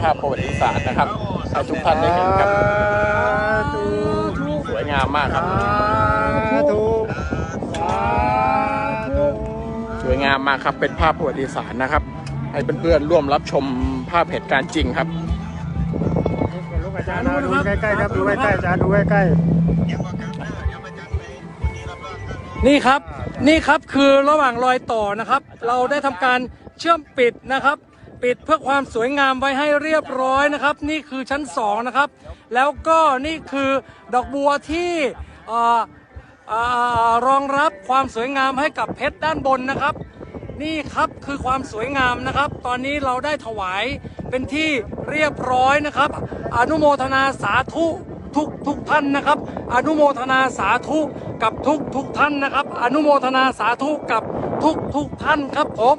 ภาพประวัติศาสตร์นะครับให้ทุกท่านได้เห็นครับธุสวยงามมากครับสาธุสาธุสวยงามมากครับเป็นภาพประวัติศาสตร์นะครับ ให้เพื่อนๆร่วมรับชมภาพเหตุการณ์จริงครับลูกอาจารย์นะดูใกล้ๆครับดูใกล้ๆอาจารย์ดูใกล้นี่ครับนี่ครับคือระหว่างรอยต่อนะครับ เราได้ทำการเชื่อมปิดนะครับ ปิดเพื่อความสวยงามไว้ให้เรียบร้อยนะครับ นี่คือชั้นสองนะครับ แล้วก็นี่คือดอกบัวที่รองรับความสวยงามให้กับเพชรด้านบนนะครับ นี่ครับคือความสวยงามนะครับ ตอนนี้เราได้ถวายเป็นที่เรียบร้อยนะครับ อนุโมทนาสาธุทุกทุกท่านนะครับ อนุโมทนาสาธุกับทุกทุกท่านนะครับ อนุโมทนาสาธุกับทุกทุกท่านครับผม